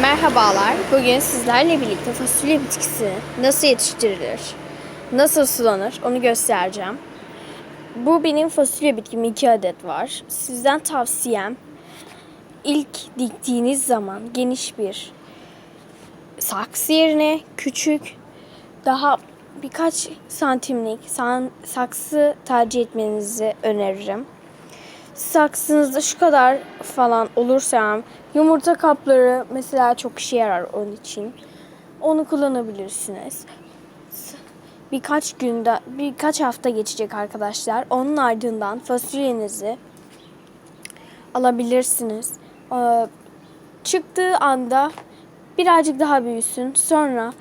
Merhabalar. Bugün sizlerle birlikte fasulye bitkisi nasıl yetiştirilir, nasıl sulanır onu göstereceğim. Bu benim fasulye bitkim 2 adet var. Sizden tavsiyem ilk diktiğiniz zaman geniş bir saksı yerine küçük daha birkaç santimlik san- saksı tercih etmenizi öneririm saksınızda şu kadar falan olursa yumurta kapları mesela çok işe yarar onun için. Onu kullanabilirsiniz. Birkaç günde, birkaç hafta geçecek arkadaşlar. Onun ardından fasulyenizi alabilirsiniz. Ee, Çıktığı anda birazcık daha büyüsün. Sonra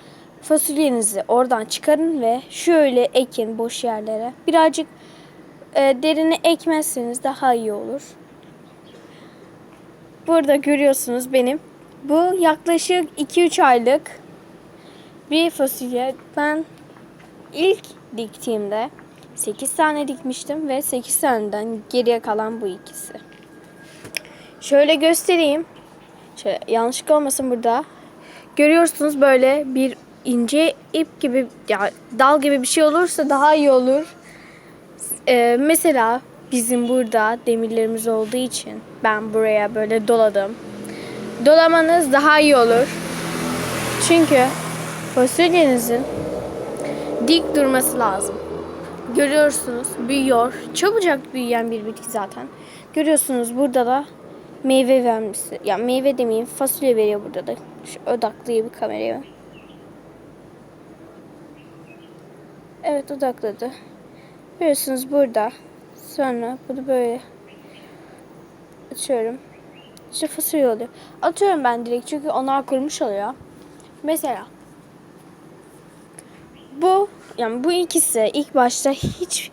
fasulyenizi oradan çıkarın ve şöyle ekin boş yerlere. Birazcık e, derini ekmezseniz daha iyi olur. Burada görüyorsunuz benim. Bu yaklaşık 2-3 aylık bir fasulye. Ben ilk diktiğimde 8 tane dikmiştim ve 8 taneden geriye kalan bu ikisi. Şöyle göstereyim. Şöyle yanlışlık olmasın burada. Görüyorsunuz böyle bir ince ip gibi ya dal gibi bir şey olursa daha iyi olur. Ee, mesela bizim burada demirlerimiz olduğu için ben buraya böyle doladım. Dolamanız daha iyi olur. Çünkü fasulyenizin dik durması lazım. Görüyorsunuz büyüyor. Çabucak büyüyen bir bitki zaten. Görüyorsunuz burada da meyve vermesi. Ya meyve demeyeyim fasulye veriyor burada da. Şu odaklayayım bir kameraya. Evet odakladı. Görüyorsunuz burada. Sonra bunu böyle açıyorum. İşte fasulye oluyor. Atıyorum ben direkt çünkü onlar kurumuş oluyor. Mesela bu yani bu ikisi ilk başta hiç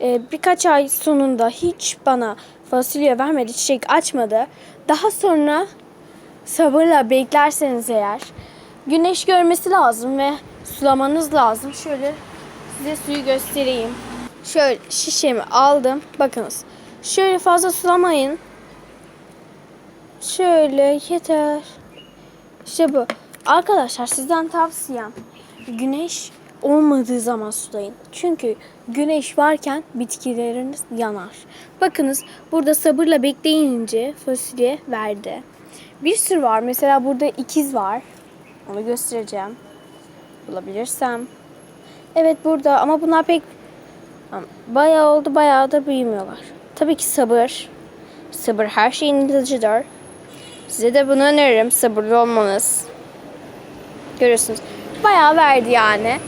e, birkaç ay sonunda hiç bana fasulye vermedi, çiçek açmadı. Daha sonra sabırla beklerseniz eğer güneş görmesi lazım ve sulamanız lazım. Şöyle size suyu göstereyim. Şöyle şişemi aldım. Bakınız. Şöyle fazla sulamayın. Şöyle yeter. İşte bu. Arkadaşlar sizden tavsiyem güneş olmadığı zaman sulayın. Çünkü güneş varken bitkileriniz yanar. Bakınız burada sabırla bekleyince fasulye verdi. Bir sürü var. Mesela burada ikiz var. Onu göstereceğim. Bulabilirsem. Evet burada ama bunlar pek bayağı oldu bayağı da büyümüyorlar. Tabii ki sabır. Sabır her şeyin ilacıdır. Size de bunu öneririm. Sabırlı olmanız. Görüyorsunuz. Bayağı verdi yani.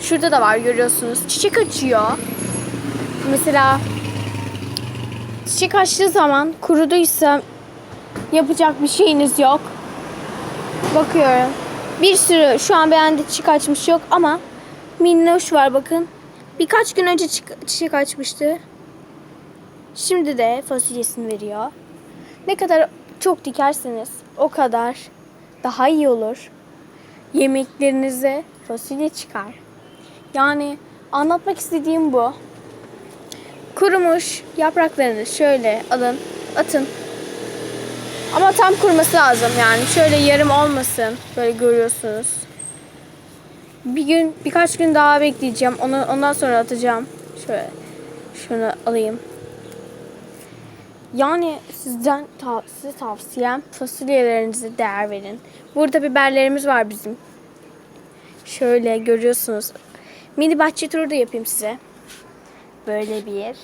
Şurada da var görüyorsunuz. Çiçek açıyor. Mesela çiçek açtığı zaman kuruduysa yapacak bir şeyiniz yok. Bakıyorum. Bir sürü şu an beğendi çiçek açmış yok ama minnoş var bakın. Birkaç gün önce çiçek- açmıştı. Şimdi de fasulyesini veriyor. Ne kadar çok dikerseniz o kadar daha iyi olur. Yemeklerinize fasulye çıkar. Yani anlatmak istediğim bu. Kurumuş yapraklarını şöyle alın, atın. Ama tam kuruması lazım yani. Şöyle yarım olmasın. Böyle görüyorsunuz. Bir gün, birkaç gün daha bekleyeceğim. Onu ondan sonra atacağım. Şöyle şunu alayım. Yani sizden ta, size tavsiyem fasulyelerinize değer verin. Burada biberlerimiz var bizim. Şöyle görüyorsunuz. Mini bahçe turu da yapayım size. Böyle bir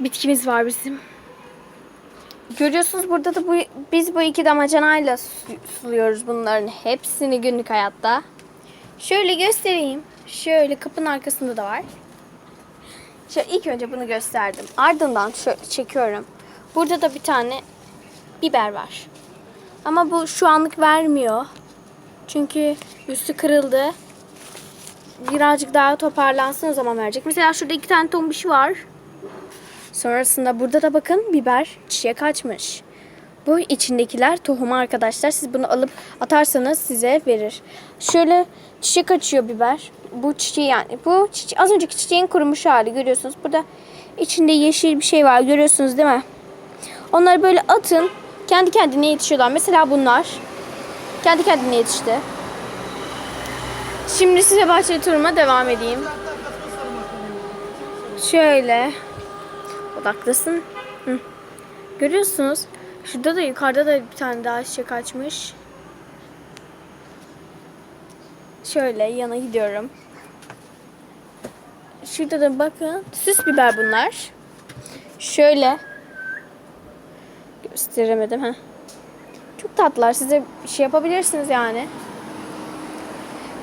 bitkimiz var bizim. Görüyorsunuz burada da bu biz bu iki damacanayla su- suluyoruz bunların hepsini günlük hayatta. Şöyle göstereyim. Şöyle kapının arkasında da var. Şöyle ilk önce bunu gösterdim. Ardından şöyle çekiyorum. Burada da bir tane biber var. Ama bu şu anlık vermiyor. Çünkü üstü kırıldı. Birazcık daha toparlansın o zaman verecek. Mesela şurada iki tane tombiş var. Sonrasında burada da bakın biber çiçek açmış. Bu içindekiler tohum arkadaşlar. Siz bunu alıp atarsanız size verir. Şöyle çiçek açıyor biber. Bu çiçeği yani bu çiçe az önceki çiçeğin kurumuş hali görüyorsunuz. Burada içinde yeşil bir şey var görüyorsunuz değil mi? Onları böyle atın. kendi kendine yetişiyorlar. Mesela bunlar kendi kendine yetişti. Şimdi size bahçeli turuma devam edeyim. Şöyle odaklasın. Hı. Görüyorsunuz. Şurada da yukarıda da bir tane daha çiçek açmış. Şöyle yana gidiyorum. Şurada da bakın süs biber bunlar. Şöyle gösteremedim ha. Çok tatlılar. Size şey yapabilirsiniz yani.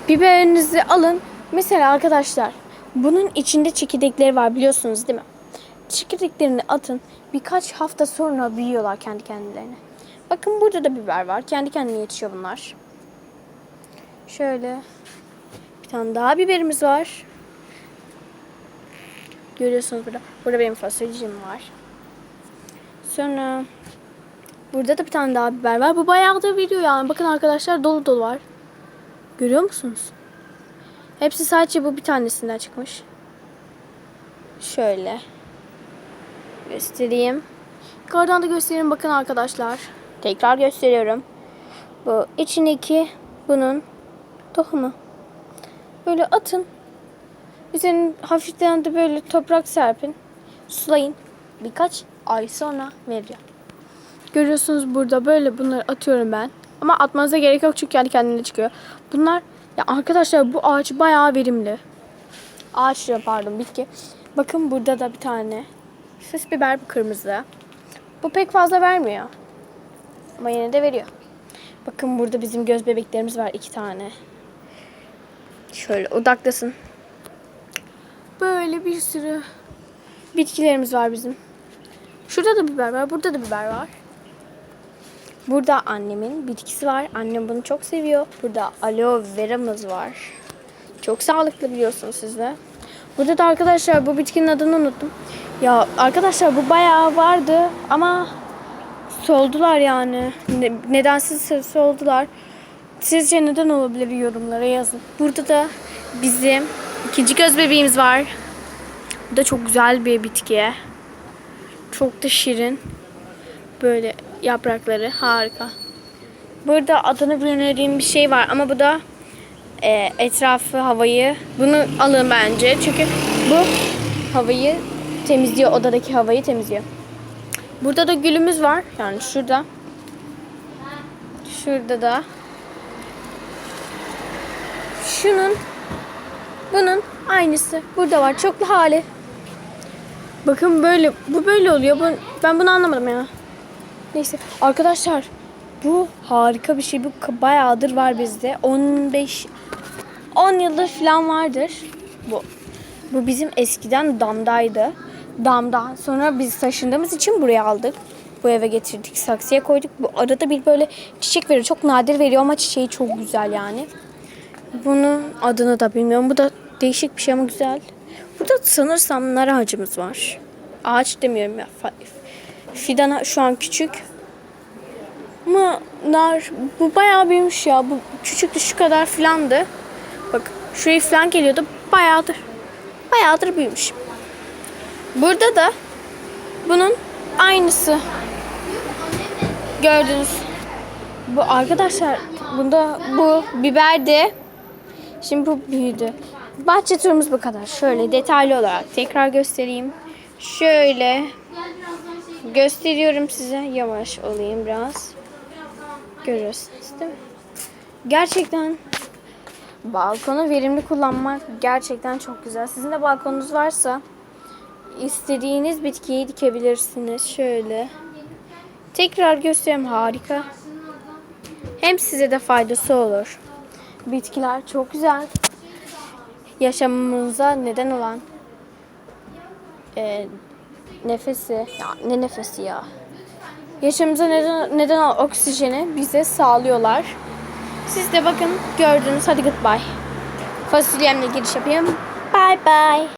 Biberinizi alın. Mesela arkadaşlar bunun içinde çekirdekleri var biliyorsunuz değil mi? Çekirdeklerini atın. Birkaç hafta sonra büyüyorlar kendi kendilerine. Bakın burada da biber var. Kendi kendine yetişiyor bunlar. Şöyle bir tane daha biberimiz var. Görüyorsunuz burada. Burada benim fasulyecim var. Sonra burada da bir tane daha biber var. Bu bayağı da video yani. Bakın arkadaşlar dolu dolu var. Görüyor musunuz? Hepsi sadece bu bir tanesinden çıkmış. Şöyle. Göstereyim. Yukarıdan da göstereyim bakın arkadaşlar. Tekrar gösteriyorum. Bu içindeki bunun tohumu. Böyle atın. Üzerine hafiften de böyle toprak serpin. Sulayın. Birkaç ay sonra veriyor. Görüyorsunuz burada böyle bunları atıyorum ben. Ama atmanıza gerek yok çünkü kendi kendine çıkıyor. Bunlar ya arkadaşlar bu ağaç bayağı verimli. Ağaç pardon bitki. Bakın burada da bir tane. Süs biber bu kırmızı. Bu pek fazla vermiyor. Ama yine de veriyor. Bakın burada bizim göz bebeklerimiz var iki tane. Şöyle odaklasın. Böyle bir sürü bitkilerimiz var bizim. Şurada da biber var, burada da biber var. Burada annemin bitkisi var. Annem bunu çok seviyor. Burada aloe vera'mız var. Çok sağlıklı biliyorsunuz siz de. Burada da arkadaşlar bu bitkinin adını unuttum. Ya arkadaşlar bu bayağı vardı ama soldular yani. Ne, nedensiz soldular. Sizce neden olabilir yorumlara yazın. Burada da bizim ikinci göz bebeğimiz var. Bu da çok güzel bir bitki. Çok da şirin. Böyle yaprakları harika. Burada adını bilmediğim bir şey var ama bu da e, etrafı havayı bunu alın bence çünkü bu havayı temizliyor odadaki havayı temizliyor. Burada da gülümüz var yani şurada. Şurada da. Şunun bunun aynısı burada var çoklu hali. Bakın böyle bu böyle oluyor. Ben bunu anlamadım ya. Neyse arkadaşlar bu harika bir şey. Bu bayağıdır var bizde. 15 10 yıldır falan vardır. Bu. Bu bizim eskiden damdaydı. Damda. Sonra biz taşındığımız için buraya aldık. Bu eve getirdik. Saksıya koyduk. Bu arada bir böyle çiçek veriyor. Çok nadir veriyor ama çiçeği çok güzel yani. Bunun adını da bilmiyorum. Bu da değişik bir şey ama güzel. Burada sanırsam nar ağacımız var. Ağaç demiyorum ya. Fidan şu an küçük. Ama nar bu bayağı büyümüş ya. Bu küçüktü şu kadar filandı. Bak şuraya falan geliyordu. Bayağıdır. Bayağıdır büyümüş. Burada da bunun aynısı. Gördünüz. Bu arkadaşlar bunda bu biberdi. Şimdi bu büyüdü. Bahçe turumuz bu kadar. Şöyle detaylı olarak tekrar göstereyim. Şöyle gösteriyorum size. Yavaş olayım biraz. Görüyorsunuz değil mi? Gerçekten balkonu verimli kullanmak gerçekten çok güzel. Sizin de balkonunuz varsa istediğiniz bitkiyi dikebilirsiniz. Şöyle. Tekrar göstereyim harika. Hem size de faydası olur. Bitkiler çok güzel. Yaşamımıza neden olan e, nefesi, ya ne nefesi ya? Yaşamımıza neden, neden olan oksijeni bize sağlıyorlar. Siz de bakın gördünüz. Hadi goodbye. Fasulyemle giriş yapayım. Bye bye.